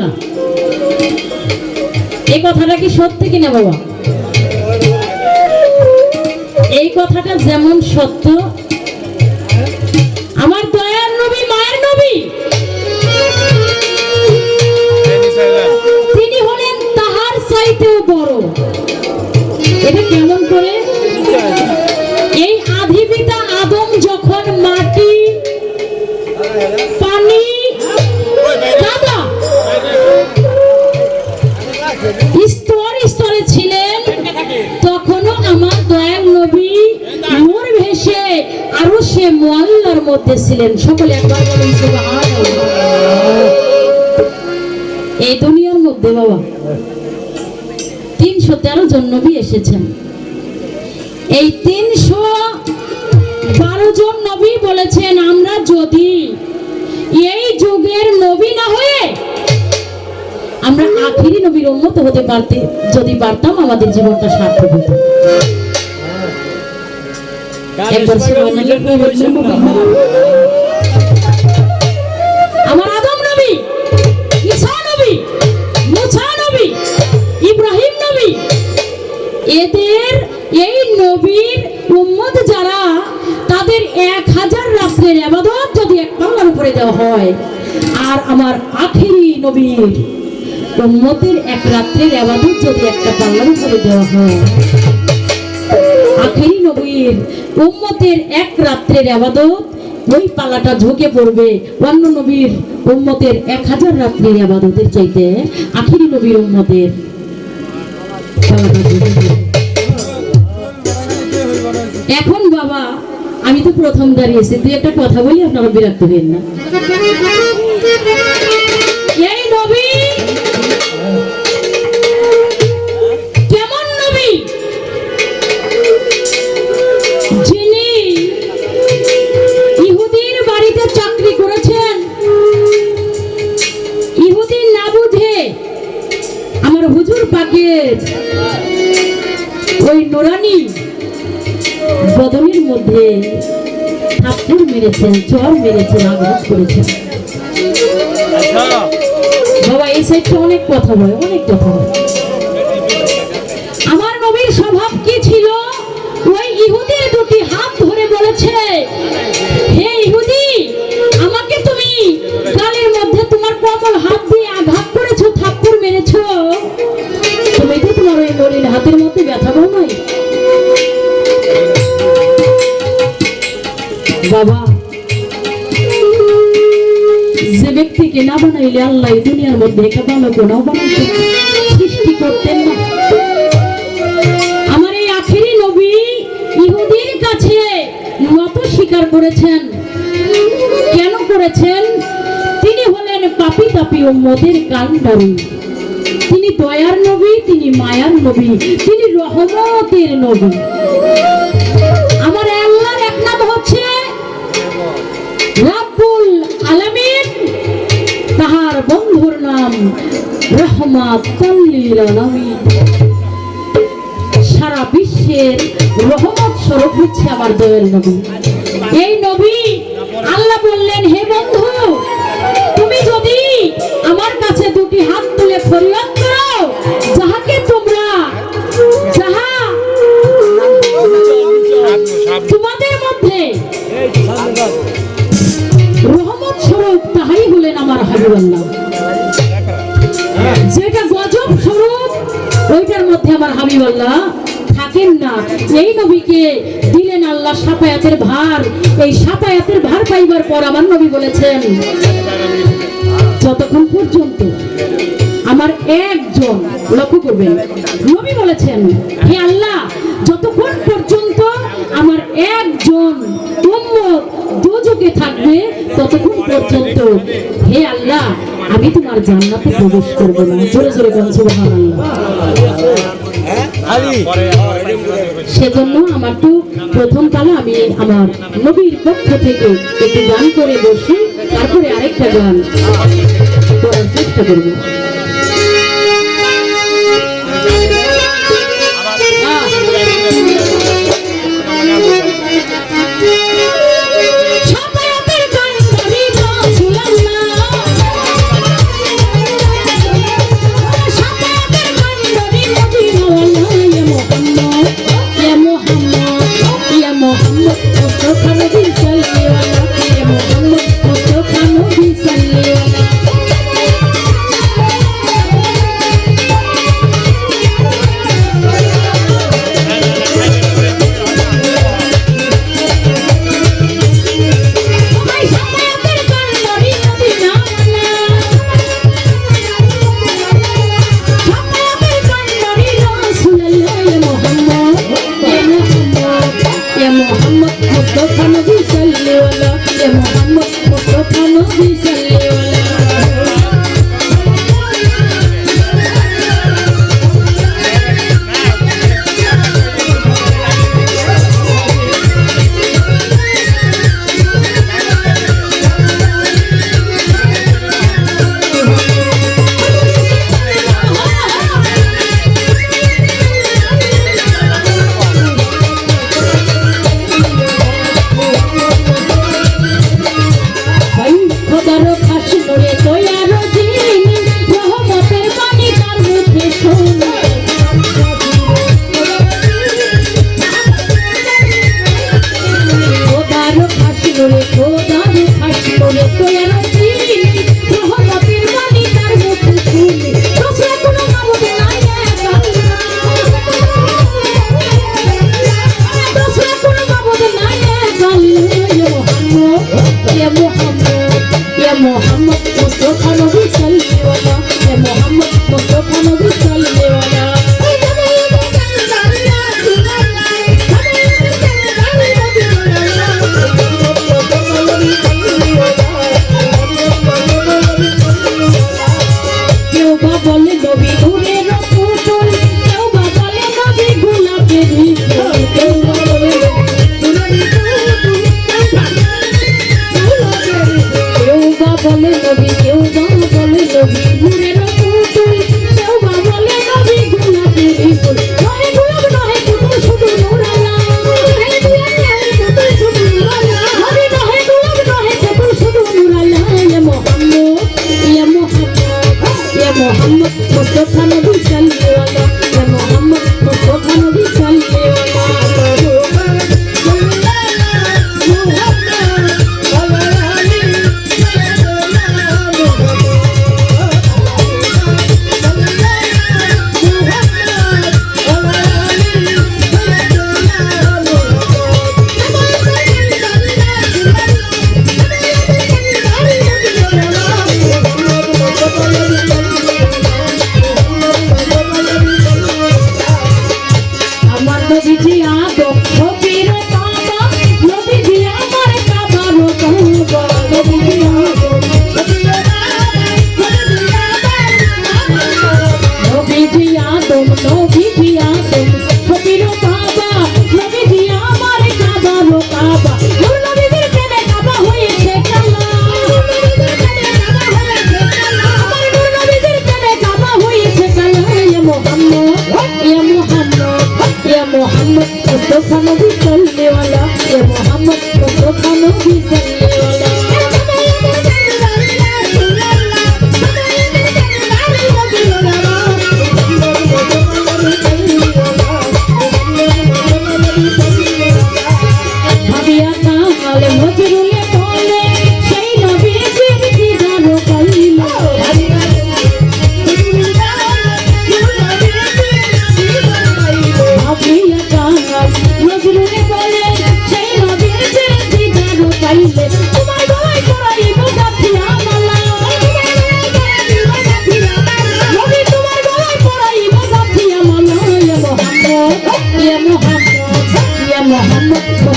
এটা। এই কথাটা কি সত্যি কিনা বাবা? এই কথাটা যেমন সত্য আমার দয়ার নবী মায়ের নবী। তিনি হলেন তাহার চাইতেও বড়। এটা কেমন স্তর স্তরে ছিলেন, তখনও আমার দয়াল নবী ভেসে আরও সে মোয়াল্লার মধ্যে ছিলেন। সকলে একবার বলুন এই দুনিয়ার মধ্যে বাবা, তিনশো তেরো জন নবী এসেছেন। এই তিনশো বারো জন নবী বলেছেন, আমরা যদি এই যুগের নবী না হয়ে আমরা আখিরি নবীর উন্নত হতে পারতে যদি পারতাম আমাদের জীবনটা সার্থক হতো একবার সুবহানাল্লাহ বললেন বাবা। আমার আদম নবী ঈসা নবী মুসা নবী ইব্রাহিম নবী এদের এই নবীর উম্মত যারা তাদের এক হাজার রাত্রের আবাদত যদি এক পাল্লার উপরে দেওয়া হয় আর আমার আখেরি নবীর উম্মতের এক রাত্রের আবাদত যদি একটা পাল্লার উপরে দেওয়া হয়। আখেরি নবীর উম্মতের এক রাত্রের আবাদত ওই পালাটা ঝুঁকে পড়বে অন্য নবীর উম্মতের এক হাজার রাত্রের আবাদতের চাইতে আখেরি নবীর উম্মতের। এখন বাবা, আমি তো প্রথম দাঁড়িয়েছি, তুই একটা কথা বলি, আপনারা বিরক্ত হবেন না। বদনের মধ্যে থাপ্পড় মেরেছেন, চর মেরেছেন, আঘাত করেছেন। বাবা, এই সাইডটা অনেক কথা বলে, অনেক কথা বলে। আমার নবীর স্বভাব কি ছিল? ওই ইহুদির দুটি হাত ধরে বলেছে, হে ইহুদি, আমাকে তুমি বাবা। যে ব্যক্তিকে না বানাইলে আল্লাহ দুনিয়ার মধ্যে একে ভালো কোনাও বানাইতে সৃষ্টি করতেন না। আমার এই আখেরি নবী ইহুদির কাছে নত স্বীকার করেছেন। কেন করেছেন? তিনি হলেন পাপি তাপি উম্মতের কান্ডারী তিনি দয়ার নবী, তিনি মায়ার নবী, তিনি রহমতের নবী। আমার সারা বিশ্বের রহমত স্বরূপ হচ্ছে আমার দয়াল নবী। এই নবী আল্লাহ বললেন, হে বন্ধু, তুমি যদি আমার কাছে দুটি হাত তুলে ফরিয়াদ করো, যাহাকে তোমরা তোমাদের মধ্যে রহমত স্বরূপ, তাহাই হলেন আমার হাবিবাল্লাহ। আমার হাবিবাল্লাহ, থাকেন না। এই নবীকে দিলেন আল্লাহ সাফায়াতের ভার। এই সাফায়াতের ভার পাইবার পর আমার নবী বলেছেন, যতক্ষণ পর্যন্ত আমার একজন লক্ষ্য করবেন। নবী বলেছেন, হে আল্লাহ, যতক্ষণ পর্যন্ত আমার একজন দুযোগে থাকবে, ততক্ষণ পর্যন্ত, হে আল্লাহ, আমি তোমার জান্নাতে প্রবেশ করব না। জোরে জোরে বলছি সুবহানাল্লাহ। সেজন্য আমার তো প্রথম তালা আমি আমার নবীর পক্ষ থেকে একটি গান করে বসে তারপরে আরেকটা গান। করার চেষ্টা করব। Let's go. या मोहम्मद मुस्तफा नबी चलने वाला या मोहम्मद मुस्तफा नबी चलने वाला Some of you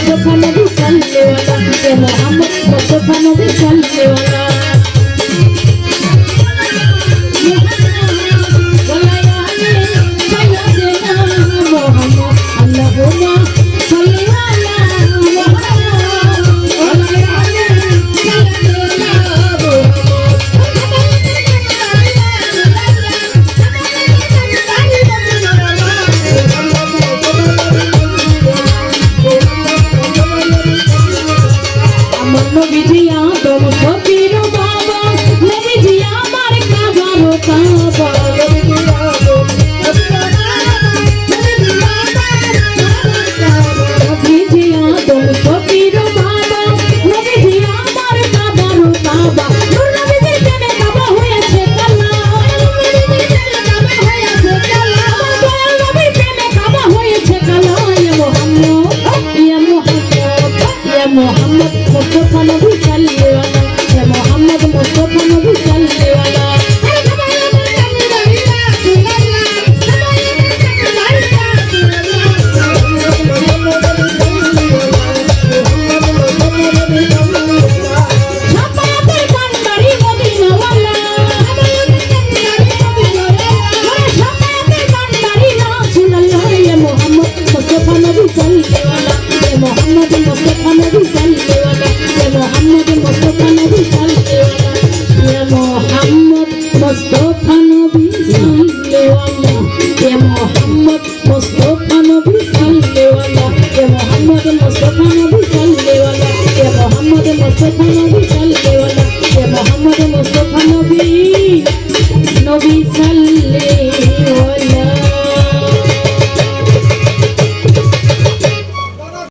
মুস্তফা নবী সাল্লাল্লাহু আলাইহি ওয়া সাল্লাম মোহাম্মদ